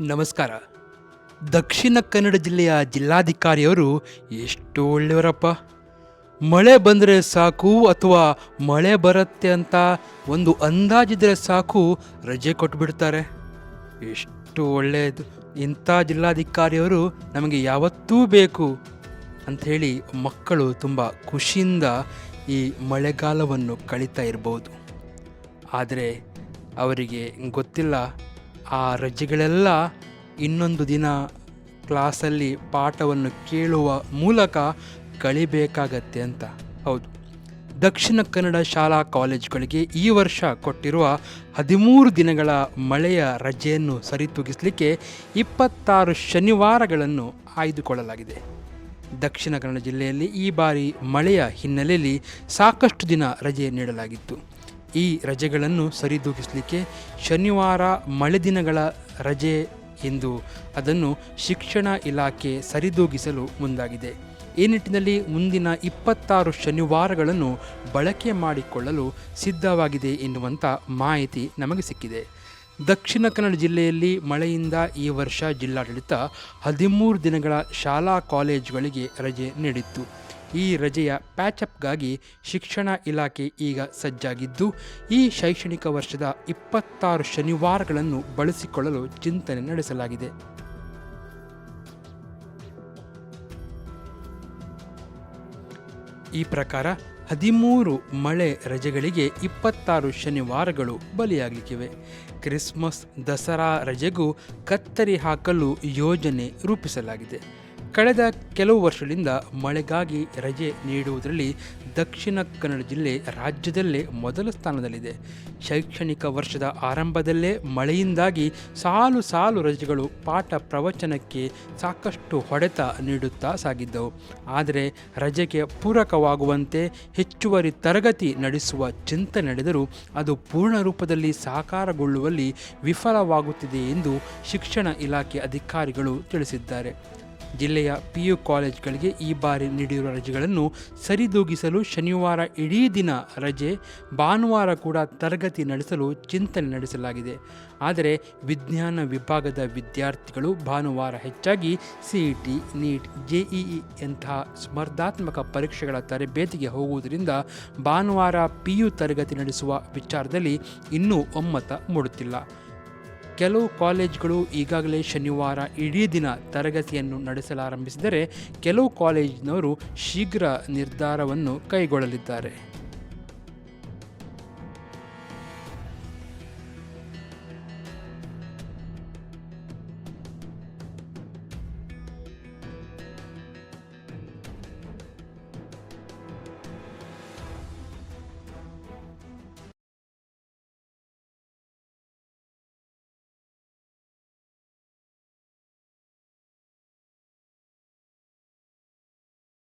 ನಮಸ್ಕಾರ. ದಕ್ಷಿಣ ಕನ್ನಡ ಜಿಲ್ಲೆಯ ಜಿಲ್ಲಾಧಿಕಾರಿಯವರು ಎಷ್ಟು ಒಳ್ಳೆಯವರಪ್ಪ? ಮಳೆ ಬಂದರೆ ಸಾಕು ಅಥವಾ ಮಳೆ ಬರುತ್ತೆ ಅಂತ ಒಂದು ಅಂದಾಜಿದ್ರೆ ಸಾಕು ರಜೆ ಕೊಟ್ಬಿಡ್ತಾರೆ. ಎಷ್ಟು ಒಳ್ಳೆಯದು. ಇಂಥ ಜಿಲ್ಲಾಧಿಕಾರಿಯವರು ನಮಗೆ ಯಾವತ್ತೂ ಬೇಕು ಅಂಥೇಳಿ ಮಕ್ಕಳು ತುಂಬ ಖುಷಿಯಿಂದ ಈ ಮಳೆಗಾಲವನ್ನು ಕಳೀತಾ ಇರ್ಬೋದು. ಆದರೆ ಅವರಿಗೆ ಗೊತ್ತಿಲ್ಲ ಆ ರಜೆಗಳೆಲ್ಲ ಇನ್ನೊಂದು ದಿನ ಕ್ಲಾಸಲ್ಲಿ ಪಾಠವನ್ನು ಕೇಳುವ ಮೂಲಕ ಕಳಿಬೇಕಾಗತ್ತೆ ಅಂತ. ಹೌದು. ದಕ್ಷಿಣ ಕನ್ನಡ ಶಾಲಾ ಕಾಲೇಜುಗಳಿಗೆ ಈ ವರ್ಷ ಕೊಟ್ಟಿರುವ ಹದಿಮೂರು ದಿನಗಳ ಮಳೆಯ ರಜೆಯನ್ನು ಸರಿತೂಗಿಸಲಿಕ್ಕೆ ಇಪ್ಪತ್ತಾರು ಶನಿವಾರಗಳನ್ನು ಆಯ್ದುಕೊಳ್ಳಲಾಗಿದೆ. ದಕ್ಷಿಣ ಕನ್ನಡ ಜಿಲ್ಲೆಯಲ್ಲಿ ಈ ಬಾರಿ ಮಳೆಯ ಹಿನ್ನೆಲೆಯಲ್ಲಿ ಸಾಕಷ್ಟು ದಿನ ರಜೆ ನೀಡಲಾಗಿತ್ತು. ಈ ರಜೆಗಳನ್ನು ಸರಿದೂಗಿಸಲಿಕ್ಕೆ ಶನಿವಾರ ಮಳೆ ದಿನಗಳ ರಜೆ ಎಂದು ಅದನ್ನು ಶಿಕ್ಷಣ ಇಲಾಖೆ ಸರಿದೂಗಿಸಲು ಮುಂದಾಗಿದೆ. ಈ ನಿಟ್ಟಿನಲ್ಲಿ ಮುಂದಿನ ಇಪ್ಪತ್ತಾರು ಶನಿವಾರಗಳನ್ನು ಬಳಕೆ ಮಾಡಿಕೊಳ್ಳಲು ಸಿದ್ಧವಾಗಿದೆ ಎನ್ನುವಂಥ ಮಾಹಿತಿ ನಮಗೆ ಸಿಕ್ಕಿದೆ. ದಕ್ಷಿಣ ಕನ್ನಡ ಜಿಲ್ಲೆಯಲ್ಲಿ ಮಳೆಯಿಂದ ಈ ವರ್ಷ ಜಿಲ್ಲಾಡಳಿತ ಹದಿಮೂರು ದಿನಗಳ ಶಾಲಾ ಕಾಲೇಜುಗಳಿಗೆ ರಜೆ ನೀಡಿತ್ತು. ಈ ರಜೆಯ ಪ್ಯಾಚಪ್ಗಾಗಿ ಶಿಕ್ಷಣ ಇಲಾಖೆ ಈಗ ಸಜ್ಜಾಗಿದ್ದು, ಈ ಶೈಕ್ಷಣಿಕ ವರ್ಷದ ಇಪ್ಪತ್ತಾರು ಶನಿವಾರಗಳನ್ನು ಬಳಸಿಕೊಳ್ಳಲು ಚಿಂತನೆ ನಡೆಸಲಾಗಿದೆ. ಈ ಪ್ರಕಾರ ಹದಿಮೂರು ಮಳೆ ರಜೆಗಳಿಗೆ ಇಪ್ಪತ್ತಾರು ಶನಿವಾರಗಳು ಬಲಿಯಾಗಲಿಕ್ಕಿವೆ. ಕ್ರಿಸ್ಮಸ್, ದಸರಾ ರಜೆಗೂ ಕತ್ತರಿ ಹಾಕಲು ಯೋಜನೆ ರೂಪಿಸಲಾಗಿದೆ. ಕಳೆದ ಕೆಲವು ವರ್ಷಗಳಿಂದ ಮಳೆಗಾಗಿ ರಜೆ ನೀಡುವುದರಲ್ಲಿ ದಕ್ಷಿಣ ಕನ್ನಡ ಜಿಲ್ಲೆ ರಾಜ್ಯದಲ್ಲೇ ಮೊದಲ ಸ್ಥಾನದಲ್ಲಿದೆ. ಶೈಕ್ಷಣಿಕ ವರ್ಷದ ಆರಂಭದಲ್ಲೇ ಮಳೆಯಿಂದಾಗಿ ಸಾಲು ಸಾಲು ರಜೆಗಳು ಪಾಠ ಪ್ರವಚನಕ್ಕೆ ಸಾಕಷ್ಟು ಹೊಡೆತ ನೀಡುತ್ತಾ ಸಾಗಿದ್ದವು. ಆದರೆ ರಜೆಗೆ ಪೂರಕವಾಗುವಂತೆ ಹೆಚ್ಚುವರಿ ತರಗತಿ ನಡೆಸುವ ಚಿಂತನೆ ನಡೆದರೂ ಅದು ಪೂರ್ಣ ರೂಪದಲ್ಲಿ ಸಾಕಾರಗೊಳ್ಳುವಲ್ಲಿ ವಿಫಲವಾಗುತ್ತಿದೆ ಎಂದು ಶಿಕ್ಷಣ ಇಲಾಖೆ ಅಧಿಕಾರಿಗಳು ತಿಳಿಸಿದ್ದಾರೆ. ಜಿಲ್ಲೆಯ ಪಿ ಯು ಕಾಲೇಜ್ಗಳಿಗೆ ಈ ಬಾರಿ ನೀಡಿರುವ ರಜೆಗಳನ್ನು ಸರಿದೂಗಿಸಲು ಶನಿವಾರ ಇಡೀ ದಿನ ರಜೆ, ಭಾನುವಾರ ಕೂಡ ತರಗತಿ ನಡೆಸಲು ಚಿಂತನೆ ನಡೆಸಲಾಗಿದೆ. ಆದರೆ ವಿಜ್ಞಾನ ವಿಭಾಗದ ವಿದ್ಯಾರ್ಥಿಗಳು ಭಾನುವಾರ ಹೆಚ್ಚಾಗಿ ಸಿಇಟಿ ನೀಟ್ ಜೆಇಇ ಎಂತಹ ಸ್ಪರ್ಧಾತ್ಮಕ ಪರೀಕ್ಷೆಗಳ ತರಬೇತಿಗೆ ಹೋಗುವುದರಿಂದ ಭಾನುವಾರ ಪಿ ಯು ತರಗತಿ ನಡೆಸುವ ವಿಚಾರದಲ್ಲಿ ಇನ್ನೂ ಒಮ್ಮತ ಮೂಡುತ್ತಿಲ್ಲ. ಕೆಲವು ಕಾಲೇಜ್ಗಳು ಈಗಾಗಲೇ ಶನಿವಾರ ಇಡೀ ದಿನ ತರಗತಿಯನ್ನು ನಡೆಸಲಾರಂಭಿಸಿದರೆ ಕೆಲವು ಕಾಲೇಜಿನವರು ಶೀಘ್ರ ನಿರ್ಧಾರವನ್ನು ಕೈಗೊಳ್ಳಲಿದ್ದಾರೆ.